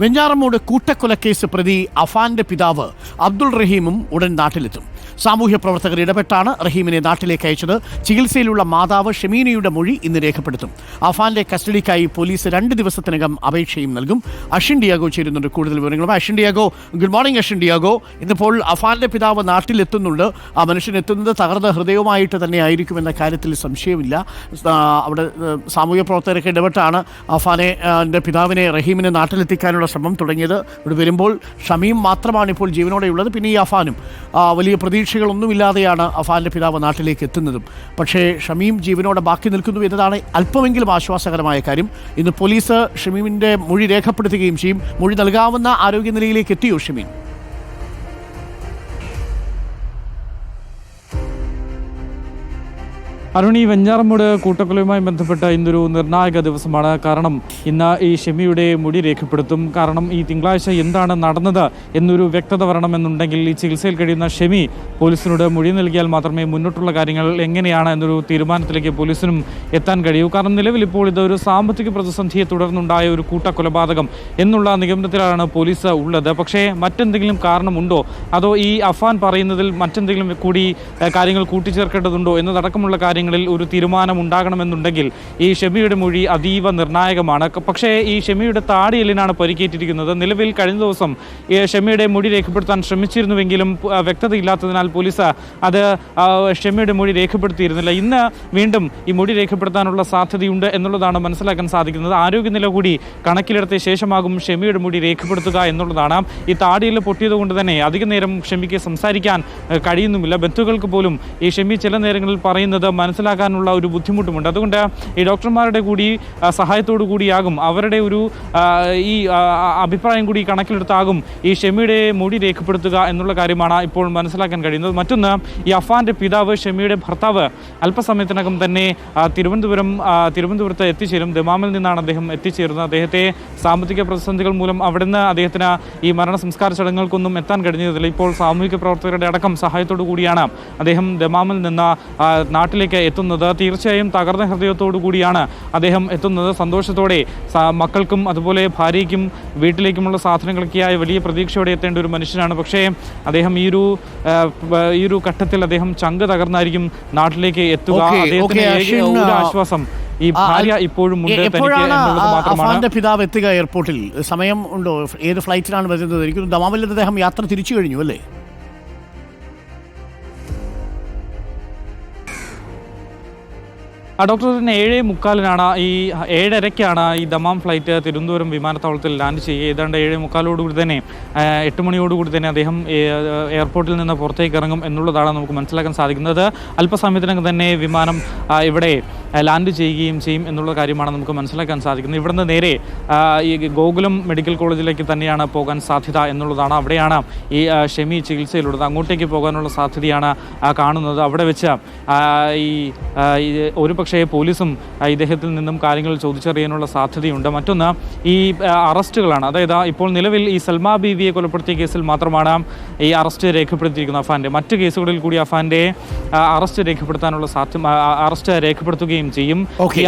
വെഞ്ഞാറമ്മൂട് കൂട്ടക്കൊലക്കേസ് പ്രതി അഫാന്റെ പിതാവ് അബ്ദുൾ റഹീമും ഉടൻ നാട്ടിലെത്തും. സാമൂഹ്യ പ്രവർത്തകർ ഇടപെട്ടാണ് റഹീമിനെ നാട്ടിലേക്ക് അയച്ചത്. ചികിത്സയിലുള്ള മാതാവ് ഷമീനയുടെ മൊഴി ഇന്ന് രേഖപ്പെടുത്തും. അഫാന്റെ കസ്റ്റഡിക്കായി പോലീസ് രണ്ട് ദിവസത്തിനകം അപേക്ഷയും നൽകും. അഷിൻ ഡിയാഗോ ചേരുന്നുണ്ട്. കൂടുതൽ വിവരങ്ങളും Ashin Diego. Good morning Ashin Diego. ഇന്നിപ്പോൾ അഫാന്റെ പിതാവ് നാട്ടിലെത്തുന്നുണ്ട്. ആ മനുഷ്യൻ എത്തുന്നത് തകർന്ന ഹൃദയവുമായിട്ട് തന്നെ ആയിരിക്കുമെന്ന കാര്യത്തിൽ സംശയമില്ല. അവിടെ സാമൂഹ്യ പ്രവർത്തകരൊക്കെ ഇടപെട്ടാണ് അഫാനെ പിതാവിനെ റഹീമിനെ നാട്ടിലെത്തിക്കാനുള്ള ശ്രമം തുടങ്ങിയത്. ഇവിടെ വരുമ്പോൾ ഷമീം മാത്രമാണ് ഇപ്പോൾ ജീവനോടെയുള്ളത്. പിന്നെ ഈ അഫാനും വലിയ പ്രതീക്ഷകളൊന്നുമില്ലാതെയാണ് അഫാന്റെ പിതാവ് നാട്ടിലേക്ക് എത്തുന്നതും. പക്ഷേ ഷമീം ജീവനോടെ ബാക്കി നിൽക്കുന്നു എന്നതാണ് അല്പമെങ്കിലും ആശ്വാസകരമായ കാര്യം. ഇന്ന് പോലീസ് ഷമീമിന്റെ മൊഴി രേഖപ്പെടുത്തുകയും ചെയ്യും. മൊഴി നൽകാവുന്ന ആരോഗ്യനിലയിലേക്ക് എത്തിയോ ഷമീം? അരുൺ ഈ വെഞ്ഞാറമ്മൂട് കൂട്ടക്കൊലയുമായി ബന്ധപ്പെട്ട ഇന്നൊരു നിർണായക ദിവസമാണ്. കാരണം ഇന്ന് ഈ ഷെമിയുടെ മുടി രേഖപ്പെടുത്തും. കാരണം ഈ തിങ്കളാഴ്ച എന്താണ് നടന്നത് എന്നൊരു വ്യക്തത വരണമെന്നുണ്ടെങ്കിൽ ഈ ചികിത്സയിൽ കഴിയുന്ന ഷെമി പോലീസിനോട് മൊഴി നൽകിയാൽ മാത്രമേ മുന്നോട്ടുള്ള കാര്യങ്ങൾ എങ്ങനെയാണ് എന്നൊരു തീരുമാനത്തിലേക്ക് പോലീസിനും എത്താൻ കഴിയൂ. കാരണം നിലവിൽ ഇപ്പോൾ ഒരു സാമ്പത്തിക പ്രതിസന്ധിയെ തുടർന്നുണ്ടായ ഒരു കൂട്ടക്കൊലപാതകം എന്നുള്ള നിഗമനത്തിലാണ് പോലീസ് ഉള്ളത്. പക്ഷേ മറ്റെന്തെങ്കിലും കാരണമുണ്ടോ? അതോ ഈ അഫാൻ പറയുന്നതിൽ മറ്റെന്തെങ്കിലും കൂടി കാര്യങ്ങൾ കൂട്ടിച്ചേർക്കേണ്ടതുണ്ടോ എന്നതടക്കമുള്ള കാര്യങ്ങളിൽ ഒരു തീരുമാനം ഉണ്ടാകണമെന്നുണ്ടെങ്കിൽ ഈ ഷെമിയുടെ മൊഴി അതീവ നിർണായകമാണ്. പക്ഷേ ഈ ഷെമിയുടെ താടിയെല്ലിനാണ് പരിക്കേറ്റിരിക്കുന്നത് നിലവിൽ കഴിഞ്ഞ ദിവസം ഈ ഷെമിയുടെ മൊഴി രേഖപ്പെടുത്താൻ ശ്രമിച്ചിരുന്നുവെങ്കിലും വ്യക്തതയില്ലാത്തതിനാൽ പോലീസ് അത് ഷെമിയുടെ മൊഴി രേഖപ്പെടുത്തിയിരുന്നില്ല. ഇന്ന് വീണ്ടും ഈ മൊഴി രേഖപ്പെടുത്താനുള്ള സാധ്യതയുണ്ട് എന്നുള്ളതാണ് മനസ്സിലാക്കാൻ സാധിക്കുന്നത്. ആരോഗ്യനില കൂടി കണക്കിലെടുത്ത ശേഷമാകും ഷെമിയുടെ മൊഴി രേഖപ്പെടുത്തുക എന്നുള്ളതാണ്. ഈ താടിയിൽ പൊട്ടിയത് കൊണ്ട് തന്നെ അധിക നേരം ഷെമിക്ക് സംസാരിക്കാൻ കഴിയുന്നുമില്ല. ബന്ധുക്കൾക്ക് പോലും ഈ ഷെമി ചില നേരങ്ങളിൽ പറയുന്നത് മനസ്സിലാക്കാനുള്ള ഒരു ബുദ്ധിമുട്ടുമുണ്ട്. അതുകൊണ്ട് ഈ ഡോക്ടർമാരുടെ കൂടി സഹായത്തോടു കൂടിയാകും. അവരുടെ ഒരു ഈ അഭിപ്രായം കൂടി കണക്കിലെടുത്താകും. ഈ ഷെമിയുടെ മൊഴി രേഖപ്പെടുത്തുക എന്നുള്ള കാര്യമാണ് ഇപ്പോൾ മനസ്സിലാക്കാൻ കഴിയുന്നത്. മറ്റൊന്ന് ഈ അഫാന്റെ പിതാവ് ഷെമിയുടെ ഭർത്താവ് അല്പസമയത്തിനകം തന്നെ തിരുവനന്തപുരം തിരുവനന്തപുരത്ത് എത്തിച്ചേരും. ദമാമിൽ നിന്നാണ് അദ്ദേഹം എത്തിച്ചേരുന്നത്. അദ്ദേഹത്തെ സാമ്പത്തിക പ്രതിസന്ധികൾ മൂലം അവിടുന്ന് അദ്ദേഹത്തിന് ഈ മരണ സംസ്കാര ചടങ്ങുകൾക്കൊന്നും എത്താൻ കഴിഞ്ഞതില്ല ഇപ്പോൾ സാമൂഹിക പ്രവർത്തകരുടെ അടക്കം സഹായത്തോടു കൂടിയാണ് അദ്ദേഹം ദമാമിൽ നിന്ന് നാട്ടിലേക്ക് എത്തുന്നത്. തീർച്ചയായും തകർന്ന ഹൃദയത്തോടു കൂടിയാണ് അദ്ദേഹം എത്തുന്നത്. സന്തോഷത്തോടെ മക്കൾക്കും അതുപോലെ ഭാര്യയ്ക്കും വീട്ടിലേക്കുമുള്ള സാധനങ്ങളൊക്കെയായി വലിയ പ്രതീക്ഷയോടെ എത്തേണ്ട ഒരു മനുഷ്യനാണ്. പക്ഷേ അദ്ദേഹം ഈ ഒരു ഈ ഒരു ഘട്ടത്തിൽ അദ്ദേഹം ചങ്ക് തകർന്നായിരിക്കും നാട്ടിലേക്ക് എത്തുക. അദ്ദേഹത്തിന് ആശ്വാസം ഈ ഭാര്യ ഇപ്പോഴും എപ്പോഴാണ് അഫാന്റെ പിതാവ് എത്തുക എയർപോർട്ടിൽ? സമയം ഉണ്ടോ? ഏത് ഫ്ലൈറ്റിലാണ് വരുന്നത്? എനിക്ക് ദമാമിൽ അദ്ദേഹം യാത്ര തിരിച്ചു കഴിഞ്ഞു അല്ലേ? ഡോക്ടർ തന്നെ ഏഴ് മുക്കാലിനാണ് ഈ ഏഴരയ്ക്കാണ് ഈ ദമാം ഫ്ലൈറ്റ് തിരുവനന്തപുരം വിമാനത്താവളത്തിൽ ലാൻഡ് ചെയ്യുക. ഏതാണ്ട് ഏഴ് മുക്കാലോടുകൂടി തന്നെ എട്ട് മണിയോടുകൂടി തന്നെ അദ്ദേഹം എയർപോർട്ടിൽ നിന്ന് പുറത്തേക്ക് ഇറങ്ങും എന്നുള്ളതാണ് നമുക്ക് മനസ്സിലാക്കാൻ സാധിക്കുന്നത്. അല്പസമയത്തിനകം തന്നെ വിമാനം ഇവിടെ ലാൻഡ് ചെയ്യുകയും ചെയ്യും എന്നുള്ള കാര്യമാണ് നമുക്ക് മനസ്സിലാക്കാൻ സാധിക്കുന്നത്. ഇവിടുന്ന് നേരെ ഈ ഗോകുലം മെഡിക്കൽ കോളേജിലേക്ക് തന്നെയാണ് പോകാൻ സാധ്യത എന്നുള്ളതാണ് അവിടെയാണ് ഈ ഷെമി ചികിത്സയിലുള്ളത്. അങ്ങോട്ടേക്ക് പോകാനുള്ള സാധ്യതയാണ് കാണുന്നത്. അവിടെ വെച്ച് ഈ ഒരു പോലീസും ഇദ്ദേഹത്തിൽ നിന്നും കാര്യങ്ങൾ ചോദിച്ചറിയാനുള്ള സാധ്യതയുണ്ട്. മറ്റൊന്ന് ഈ അറസ്റ്റുകളാണ്. അതായത് ഇപ്പോൾ നിലവിൽ ഈ സൽമാ ബീവിയെ കൊലപ്പെടുത്തിയ കേസിൽ മാത്രമാണ് ഈ അറസ്റ്റ് രേഖപ്പെടുത്തിയിരിക്കുന്നത് അഫാന്റെ. മറ്റു കേസുകളിൽ കൂടി അഫാന്റെ അറസ്റ്റ് രേഖപ്പെടുത്താനുള്ള സാധ്യം അറസ്റ്റ് രേഖപ്പെടുത്തുകയും ചെയ്യും. ഈ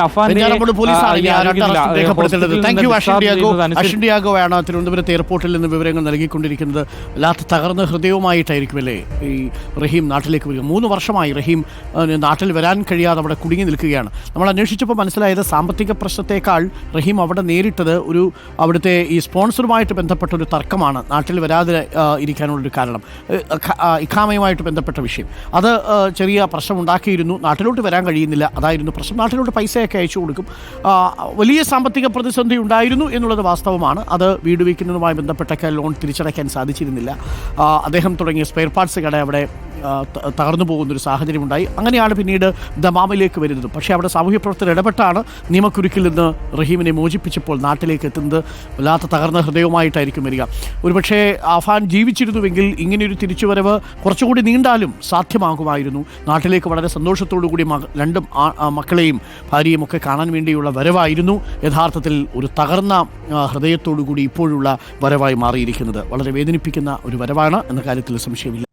ആണ് തിരുവനന്തപുരത്ത് എയർപോർട്ടിൽ നിന്ന് വിവരങ്ങൾ നൽകിക്കൊണ്ടിരിക്കുന്നത്. വല്ലാത്ത തകർന്ന ഹൃദയവുമായിട്ടായിരിക്കുമല്ലേ ഈ റഹീം നാട്ടിലേക്ക് വരിക? മൂന്ന് വർഷമായി റഹീം നാട്ടിൽ വരാൻ കഴിയാതെ അവിടെ കുടുങ്ങി നിൽക്കുകയാണ് നമ്മൾ അന്വേഷിച്ചപ്പോൾ മനസ്സിലായത് സാമ്പത്തിക പ്രശ്നത്തേക്കാൾ റഹീം അവിടെ നേരിട്ടത് ഒരു അവിടുത്തെ ഈ സ്പോൺസറുമായിട്ട് ബന്ധപ്പെട്ട ഒരു തർക്കമാണ്. നാട്ടിൽ വരാതെ ഇരിക്കാനുള്ളൊരു കാരണം. ഇഖാമയുമായിട്ട് ബന്ധപ്പെട്ട വിഷയം. അത് ചെറിയ പ്രശ്നം ഉണ്ടാക്കിയിരുന്നു നാട്ടിലോട്ട് വരാൻ കഴിയുന്നില്ല. അതായിരുന്നു പ്രശ്നം. നാട്ടിലോട്ട് പൈസയൊക്കെ അയച്ചു കൊടുക്കും. വലിയ സാമ്പത്തിക പ്രതിസന്ധി ഉണ്ടായിരുന്നു എന്നുള്ളത് വാസ്തവമാണ്. അത് വീട് വയ്ക്കുന്നതുമായി ബന്ധപ്പെട്ടൊക്കെ ലോൺ തിരിച്ചടയ്ക്കാൻ സാധിച്ചിരുന്നില്ല. അദ്ദേഹം തുടങ്ങിയ സ്പെയർ പാർട്സ് കട അവിടെ തകർന്നു പോകുന്നൊരു സാഹചര്യമുണ്ടായി. അങ്ങനെയാണ് പിന്നീട് ദമാമിലേക്ക് വരുന്നത്. പക്ഷേ അവിടെ സാമൂഹ്യ പ്രവർത്തകർ ഇടപെട്ടാണ് നിയമക്കുരുക്കിൽ നിന്ന് റഹീമിനെ മോചിപ്പിച്ചപ്പോൾ നാട്ടിലേക്ക് എത്തുന്നത്. വല്ലാത്ത തകർന്ന ഹൃദയവുമായിട്ടായിരിക്കും വരിക. ഒരുപക്ഷേ അഫാൻ ജീവിച്ചിരുന്നുവെങ്കിൽ ഇങ്ങനെയൊരു തിരിച്ചുവരവ് കുറച്ചുകൂടി നീണ്ടാലും സാധ്യമാകുമായിരുന്നു. നാട്ടിലേക്ക് വളരെ സന്തോഷത്തോടു കൂടി രണ്ടും മക്കളെയും ഭാര്യയും ഒക്കെ കാണാൻ വേണ്ടിയുള്ള വരവായിരുന്നു. യഥാർത്ഥത്തിൽ ഒരു തകർന്ന ഹൃദയത്തോടു കൂടി ഇപ്പോഴുള്ള വരവായി മാറിയിരിക്കുന്നത്. വളരെ വേദനിപ്പിക്കുന്ന ഒരു വരവാണ് എന്ന കാര്യത്തിൽ സംശയമില്ല.